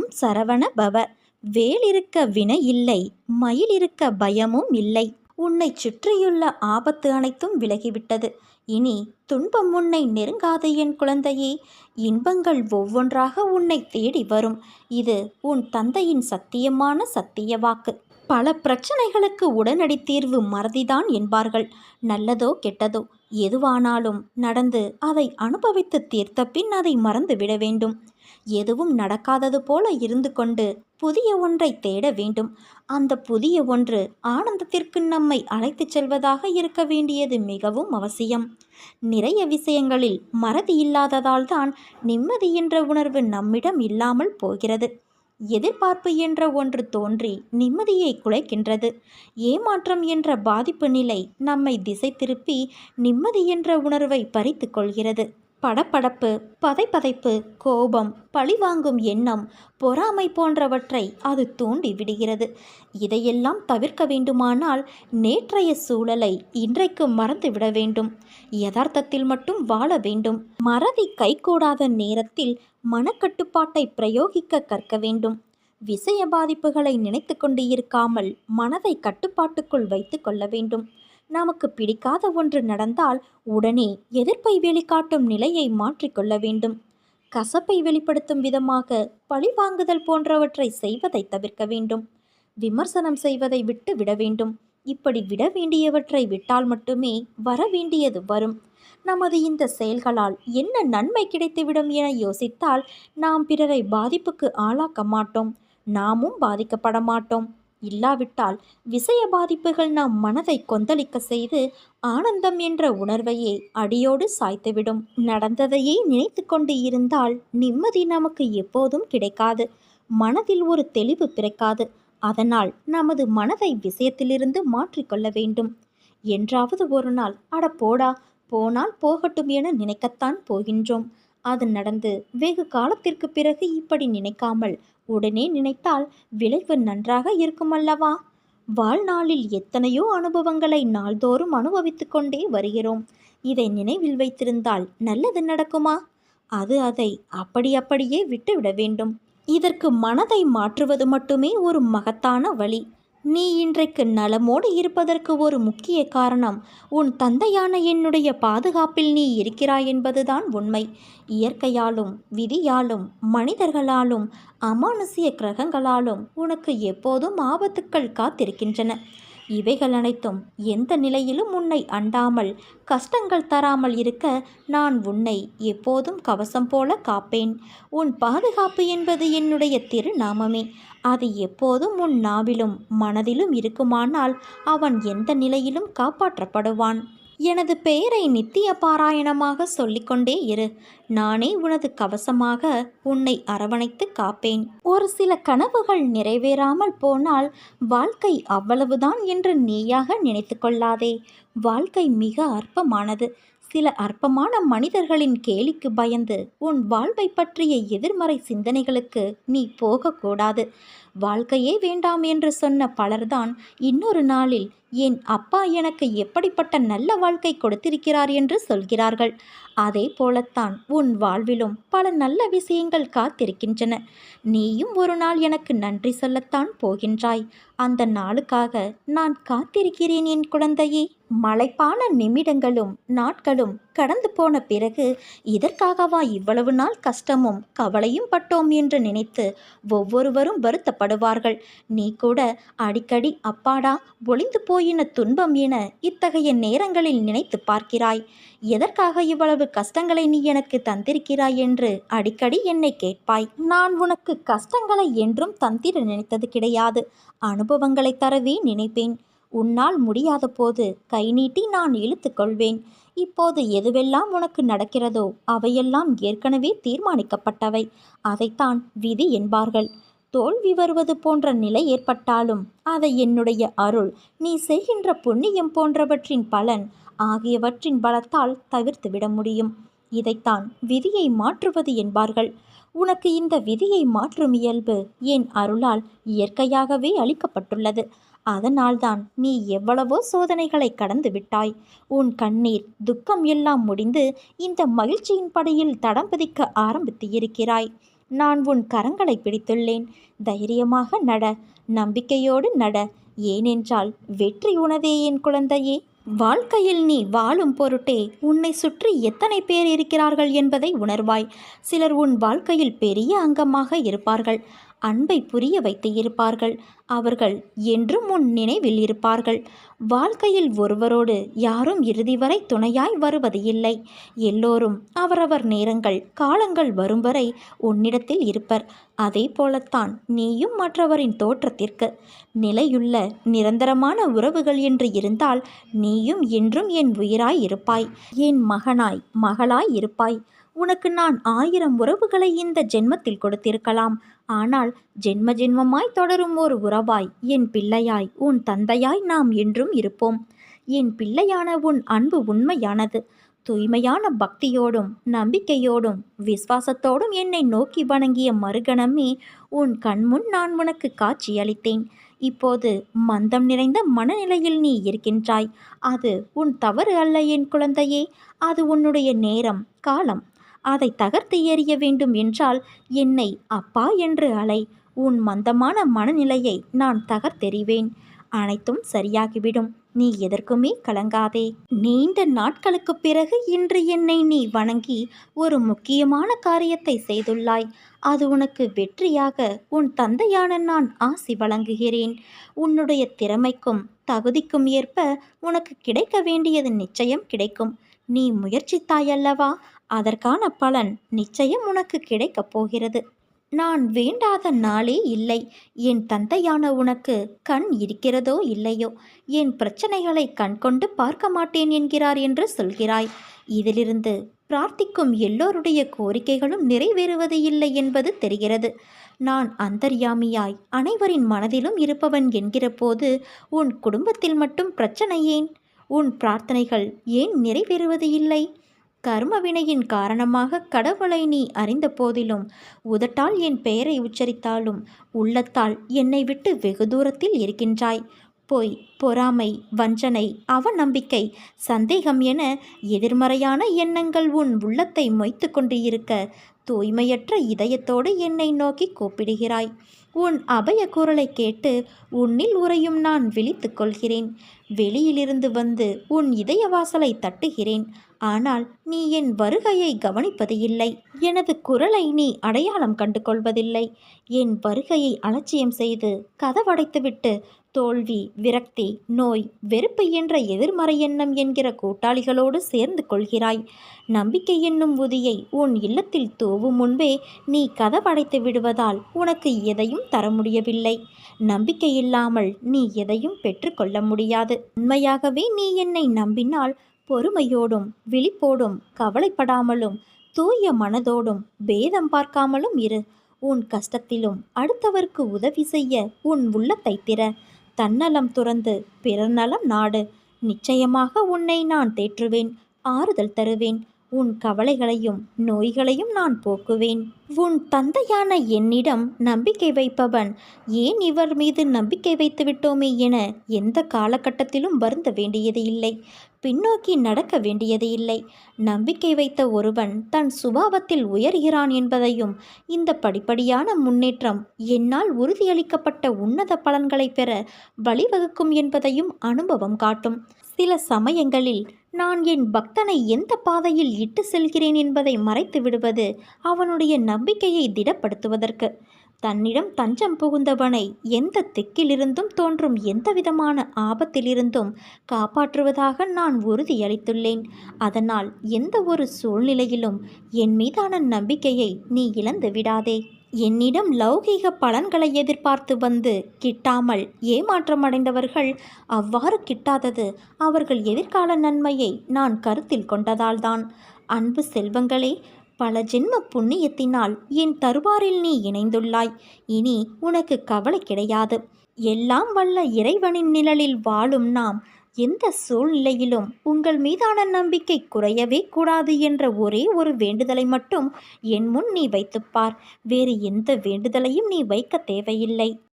ஓம் சரவண பவ. வேலிருக்க வினை இல்லை மயில் இருக்க பயமும் இல்லை. உன்னைச் சுற்றியுள்ள ஆபத்து அனைத்தும் விலகிவிட்டது. இனி துன்பம் உன்னை நெருங்காத என் குழந்தையே. இன்பங்கள் ஒவ்வொன்றாக உன்னை தேடி வரும். இது உன் தந்தையின் சத்தியமான சத்திய வாக்கு. பல பிரச்சனைகளுக்கு உடனடி தீர்வு மறதிதான் என்பார்கள். நல்லதோ கெட்டதோ எதுவானாலும் நடந்து அதை அனுபவித்து தீர்த்த பின் அதை மறந்து விட வேண்டும். எதுவும் நடக்காதது போல இருந்து கொண்டு புதிய ஒன்றை தேட வேண்டும். அந்த புதிய ஒன்று ஆனந்தத்திற்கு நம்மை அழைத்துச் செல்வதாக இருக்க வேண்டியது மிகவும் அவசியம். நிறைய விஷயங்களில் மறதி இல்லாததால் தான் நிம்மதி என்ற உணர்வு நம்மிடம் இல்லாமல் போகிறது. எதிர்பார்ப்பு என்ற ஒன்று தோன்றி நிம்மதியை குலைக்கின்றது. ஏமாற்றம் என்ற பாதிப்பு நிலை நம்மை திசை திருப்பி நிம்மதி என்ற உணர்வை பறித்து கொள்கிறது. படப்படப்பு பதைப்பதைப்பு கோபம் பழிவாங்கும் எண்ணம் பொறாமை போன்றவற்றை அது தூண்டி விடுகிறது. இதையெல்லாம் தவிர்க்க வேண்டுமானால் நேற்றைய சூழலை இன்றைக்கு மறந்து விட வேண்டும். யதார்த்தத்தில் மட்டும் வாழ வேண்டும். மறதி கைகூடாத நேரத்தில் மனக்கட்டுப்பாட்டை பிரயோகிக்க கற்க வேண்டும். விஷய பாதிப்புகளை நினைத்து கொண்டு இருக்காமல் மனதை கட்டுப்பாட்டுக்குள் வைத்து கொள்ள வேண்டும். நமக்கு பிடிக்காத ஒன்று நடந்தால் உடனே எதிர்ப்பை வெளிக்காட்டும் நிலையை மாற்றிக்கொள்ள வேண்டும். கசப்பை வெளிப்படுத்தும் விதமாக பழிவாங்குதல் போன்றவற்றை செய்வதை தவிர்க்க வேண்டும். விமர்சனம் செய்வதை விட்டு விட வேண்டும். இப்படி விட வேண்டியவற்றை விட்டால் மட்டுமே வர வேண்டியது வரும். நமது இந்த செயல்களால் என்ன நன்மை கிடைத்துவிடும் என யோசித்தால் நாம் பிறரை பாதிப்புக்கு ஆளாக்க மாட்டோம். நாமும் பாதிக்கப்பட மாட்டோம். இல்லாவிட்டால் விஷய பாதிப்புகள் நம் மனதை கொந்தளிக்க செய்து ஆனந்தம் என்ற உணர்வையே அடியோடு சாய்த்துவிடும். நடந்ததையே நினைத்து கொண்டு இருந்தால் நிம்மதி நமக்கு எப்போதும் கிடைக்காது. மனதில் ஒரு தெளிவு பிறக்காது. அதனால் நமது மனதை விஷயத்திலிருந்து மாற்றிக்கொள்ள வேண்டும். என்றாவது ஒரு நாள் அட போடா போனால் போகட்டும் என நினைக்கத்தான் போகின்றோம். அது நடந்து வெகு காலத்திற்கு பிறகு இப்படி நினைக்காமல் உடனே நினைத்தால் விளைவு நன்றாக இருக்குமல்லவா? வாழ்நாளில் எத்தனையோ அனுபவங்களை நாள்தோறும் அனுபவித்து கொண்டே வருகிறோம். இதை நினைவில் வைத்திருந்தால் நல்லது நடக்குமா? அது அதை அப்படி அப்படியே விட்டுவிட வேண்டும். இதற்கு மனதை மாற்றுவது மட்டுமே ஒரு மகத்தான வழி. நீ இன்றைக்கு நலமோடு இருப்பதற்கு ஒரு முக்கிய காரணம் உன் தந்தையான என்னுடைய பாதுகாப்பில் நீ இருக்கிறாய் என்பதுதான் உண்மை. இயற்கையாலும் விதியாலும் மனிதர்களாலும் அமானுசிய கிரகங்களாலும் உனக்கு எப்போதும் ஆபத்துக்கள் காத்திருக்கின்றன. இவைகள் அனைத்தும் எந்த நிலையிலும் உன்னை அண்டாமல் கஷ்டங்கள் தராமல் இருக்க நான் உன்னை எப்போதும் கவசம் போல காப்பேன். உன் பாதுகாப்பு என்பது என்னுடைய திருநாமமே. அது எப்போதும் உன் நாவிலும் மனதிலும் இருக்குமானால் அவன் எந்த நிலையிலும் காப்பாற்றப்படுவான். எனது பெயரை நித்திய பாராயணமாக சொல்லிக்கொண்டே இரு. நானே உனது கவசமாக உன்னை அரவணைத்து காப்பேன். ஒரு சில கனவுகள் நிறைவேறாமல் போனால் வாழ்க்கை அவ்வளவுதான் என்று நீயாக நினைத்து கொள்ளாதே. வாழ்க்கை மிக அற்பமானது. சில அற்பமான மனிதர்களின் கேலிக்கு பயந்து உன் வாழ்வை பற்றிய எதிர்மறை சிந்தனைகளுக்கு நீ போகக்கூடாது. வாழ்க்கையே வேண்டாம் என்று சொன்ன பலர்தான் இன்னொரு நாளில் என் அப்பா எனக்கு எப்படிப்பட்ட நல்ல வாழ்க்கை கொடுத்திருக்கிறார் என்று சொல்கிறார்கள். அதே போலத்தான் உன் வாழ்விலும் பல நல்ல விஷயங்கள் காத்திருக்கின்றன. நீயும் ஒரு நாள் எனக்கு நன்றி சொல்லத்தான் போகின்றாய். அந்த நாளுக்காக நான் காத்திருக்கிறேன் என் குழந்தையே. மலைப்பான நிமிடங்களும் நாட்களும் கடந்து போன பிறகு இதற்காகவா இவ்வளவு நாள் கஷ்டமும் கவலையும் பட்டோம் என்று நினைத்து ஒவ்வொருவரும் வருத்தப்படுவார்கள். நீ கூட அடிக்கடி அப்பாடா ஒளிந்து போயின துன்பம் என இத்தகைய நேரங்களில் நினைத்து பார்க்கிறாய். எதற்காக இவ்வளவு கஷ்டங்களை நீ எனக்கு தந்திருக்கிறாய் என்று அடிக்கடி என்னை கேட்பாய். நான் உனக்கு கஷ்டங்களை என்றும் தந்திர நினைத்தது கிடையாது. அனுபவங்களை தரவே நினைப்பேன். உன்னால் முடியாத போது கை நீட்டி நான் இழுத்துக்கொள்வேன் இப்போது எதுவெல்லாம் உனக்கு நடக்கிறதோ அவையெல்லாம் ஏற்கனவே தீர்மானிக்கப்பட்டவை. அதைத்தான் விதி என்பார்கள். தோல்வி வருவது போன்ற நிலை ஏற்பட்டாலும் அதை என்னுடைய அருள் நீ செய்கின்ற புண்ணியம் போன்றவற்றின் பலன் ஆகியவற்றின் பலத்தால் தவிர்த்துவிட முடியும். இதைத்தான் விதியை மாற்றுவது என்பார்கள். உனக்கு இந்த விதியை மாற்றும் இயல்பு என் அருளால் இயற்கையாகவே அளிக்கப்பட்டுள்ளது. அதனால்தான் நீ எவ்வளவோ சோதனைகளை கடந்து விட்டாய். உன் கண்ணீர் துக்கம் எல்லாம் முடிந்து இந்த மகிழ்ச்சியின் படையில் தடம் பதிக்க ஆரம்பித்து இருக்கிறாய். நான் உன் கரங்களை பிடித்துள்ளேன். தைரியமாக நட நம்பிக்கையோடு நட. ஏனென்றால் வெற்றி உணவே என் குழந்தையே. வாழ்க்கையில் நீ வாழும் பொருட்டே உன்னை சுற்றி எத்தனை பேர் இருக்கிறார்கள் என்பதை உணர்வாய். சிலர் உன் வாழ்க்கையில் பெரிய அங்கமாக இருப்பார்கள். அன்பை புரிய வைத்து இருப்பார்கள். அவர்கள் என்றும் உன் நினைவில் இருப்பார்கள். வாழ்க்கையில் ஒருவரோடு யாரும் இறுதி வரை துணையாய் வருவது இல்லை. எல்லோரும் அவரவர் நேரங்கள் காலங்கள் வரும் வரை உன்னிடத்தில் இருப்பர். அதே போலத்தான் நீயும் மற்றவரின் தோற்றத்திற்கு. நிலையுள்ள நிரந்தரமான உறவுகள் என்று இருந்தால் நீயும் என்றும் என் உயிராய் இருப்பாய். என் மகனாய் மகளாய் இருப்பாய். உனக்கு நான் ஆயிரம் உறவுகளை இந்த ஜென்மத்தில் கொடுத்திருக்கலாம். ஆனால் ஜென்ம ஜென்மமாய் தொடரும் ஒரு உறவாய் என் பிள்ளையாய் உன் தந்தையாய் நாம் என்றும் இருப்போம். என் பிள்ளையான உன் அன்பு உண்மையானது. தூய்மையான பக்தியோடும் நம்பிக்கையோடும் விசுவாசத்தோடும் என்னை நோக்கி வணங்கிய மறுகணமே உன் கண்முன் நான் உனக்கு காட்சியளித்தேன். இப்போது மந்தம் நிறைந்த மனநிலையில் நீ இருக்கின்றாய். அது உன் தவறு அல்ல என் குழந்தையே. அது உன்னுடைய நேரம் காலம். அதை தகர்த்து எறிய வேண்டும் என்றால் என்னை அப்பா என்று அலை. உன் மந்தமான மனநிலையை நான் தகர்த்தெறிவேன். அனைத்தும் சரியாகிவிடும். நீ எதற்குமே கலங்காதே. நீண்ட நாட்களுக்கு பிறகு இன்று என்னை நீ வணங்கி ஒரு முக்கியமான காரியத்தை செய்துள்ளாய். அது உனக்கு வெற்றியாக உன் தந்தையான நான் ஆசி வழங்குகிறேன். உன்னுடைய திறமைக்கும் தகுதிக்கும் ஏற்ப உனக்கு கிடைக்க வேண்டியது நிச்சயம் கிடைக்கும். நீ முயற்சித்தாயல்லவா? அதற்கான பலன் நிச்சயம் உனக்கு கிடைக்கப் போகிறது. நான் வேண்டாத நாளே இல்லை. என் தந்தையான உனக்கு கண் இருக்கிறதோ இல்லையோ? என் பிரச்சனைகளை கண்கொண்டு பார்க்க மாட்டேன் என்கிறார் என்று சொல்கிறாய். இதிலிருந்து பிரார்த்திக்கும் எல்லோருடைய கோரிக்கைகளும் நிறைவேறுவது இல்லை என்பது தெரிகிறது. நான் அந்தர்யாமியாய் அனைவரின் மனதிலும் இருப்பவன் என்கிற போது உன் குடும்பத்தில் மட்டும் பிரச்சனை ஏன்? உன் பிரார்த்தனைகள் ஏன் நிறைவேறுவது இல்லை? கர்மவினையின் காரணமாக கடவுளை நீ அறிந்த போதிலும் உதட்டால் என் பெயரை உச்சரித்தாலும் உள்ளத்தால் என்னை விட்டு வெகு தூரத்தில் இருக்கின்றாய் பொய் பொறாமை வஞ்சனை அவநம்பிக்கை சந்தேகம் என எதிர்மறையான எண்ணங்கள் உன் உள்ளத்தை மொய்த்து கொண்டு இருக்க தூய்மையற்ற இதயத்தோடு என்னை நோக்கி கூப்பிடுகிறாய். உன் அபய குரலை கேட்டு உன்னில் உறையும் நான் விழித்துக் கொள்கிறேன். வெளியிலிருந்து வந்து உன் இதய வாசலை தட்டுகிறேன். ஆனால் நீ என் வருகையை கவனிப்பது இல்லை. எனது குரலை நீ அடையாளம் கண்டு கொள்வதில்லை என் வருகையை அலட்சியம் செய்து கதவடைத்துவிட்டு தோல்வி விரக்தி நோய் வெறுப்பு என்ற எதிர்மறை எண்ணம் என்கிற கூட்டாளிகளோடு சேர்ந்து கொள்கிறாய். நம்பிக்கை என்னும் உதியை உன் இல்லத்தில் தூவும் முன்பே நீ கதவடைத்து விடுவதால் உனக்கு எதையும் தர முடியவில்லை. நம்பிக்கை இல்லாமல் நீ எதையும் பெற்றுக்கொள்ள முடியாது. உண்மையாகவே நீ என்னை நம்பினால் பொறுமையோடும் விழிப்போடும் கவலைப்படாமலும் தூய மனதோடும் பேதம் பார்க்காமலும் இரு. உன் கஷ்டத்திலும் அடுத்தவருக்கு உதவி செய்ய உன் உள்ளத்தை திற. தன்னலம் துறந்து பிறர் நலம் நாடு. நிச்சயமாக உன்னை நான் தேற்றுவேன் ஆறுதல் தருவேன். உன் கவலைகளையும் நோய்களையும் நான் போக்குவேன். உன் தந்தையான என்னிடம் நம்பிக்கை வைப்பவன் ஏன் இவர் மீது நம்பிக்கை வைத்து விட்டோமே என எந்த காலகட்டத்திலும் வருந்த வேண்டியது இல்லை. பின்னோக்கி நடக்க வேண்டியது இல்லை. நம்பிக்கை வைத்த ஒருவன் தன் சுபாவத்தில் உயர்கிறான் என்பதையும் இந்த படிப்படியான முன்னேற்றம் என்னால் உறுதியளிக்கப்பட்ட உன்னத பலன்களை பெற வழிவகுக்கும் என்பதையும் அனுபவம் காட்டும். சில சமயங்களில் நான் என் பக்தனை எந்த பாதையில் இட்டு செல்கிறேன் என்பதை மறைத்து விடுவது அவனுடைய நம்பிக்கையை திடப்படுத்துவதற்கு தன்னிடம் தஞ்சம் புகுந்தவனை எந்த திக்கிலிருந்தும் தோன்றும் எந்தவிதமான ஆபத்திலிருந்தும் காப்பாற்றுவதாக நான் உறுதியளித்துள்ளேன். அதனால் எந்த ஒரு சூழ்நிலையிலும் என் மீதான நம்பிக்கையை நீ இழந்து விடாதே. என்னிடம் லௌகீக பலன்களை எதிர்பார்த்து வந்து கிட்டாமல் ஏமாற்றமடைந்தவர்கள் அவ்வாறு கிட்டாதது அவர்கள் எதிர்கால நன்மையை நான் கருத்தில் கொண்டதால்தான். அன்பு செல்வங்களே பல ஜென்ம புண்ணியத்தினால் என் தருவாரில் நீ இணைந்துள்ளாய். இனி உனக்கு கவலை கிடையாது. எல்லாம் வல்ல இறைவனின் நிழலில் வாழும் நாம் எந்த சூழ்நிலையிலும் உங்கள் மீதான நம்பிக்கை குறையவே கூடாது என்ற ஒரே ஒரு வேண்டுதலை மட்டும் என் முன் நீ வைத்துப்பார். வேறு எந்த வேண்டுதலையும் நீ வைக்க தேவையில்லை.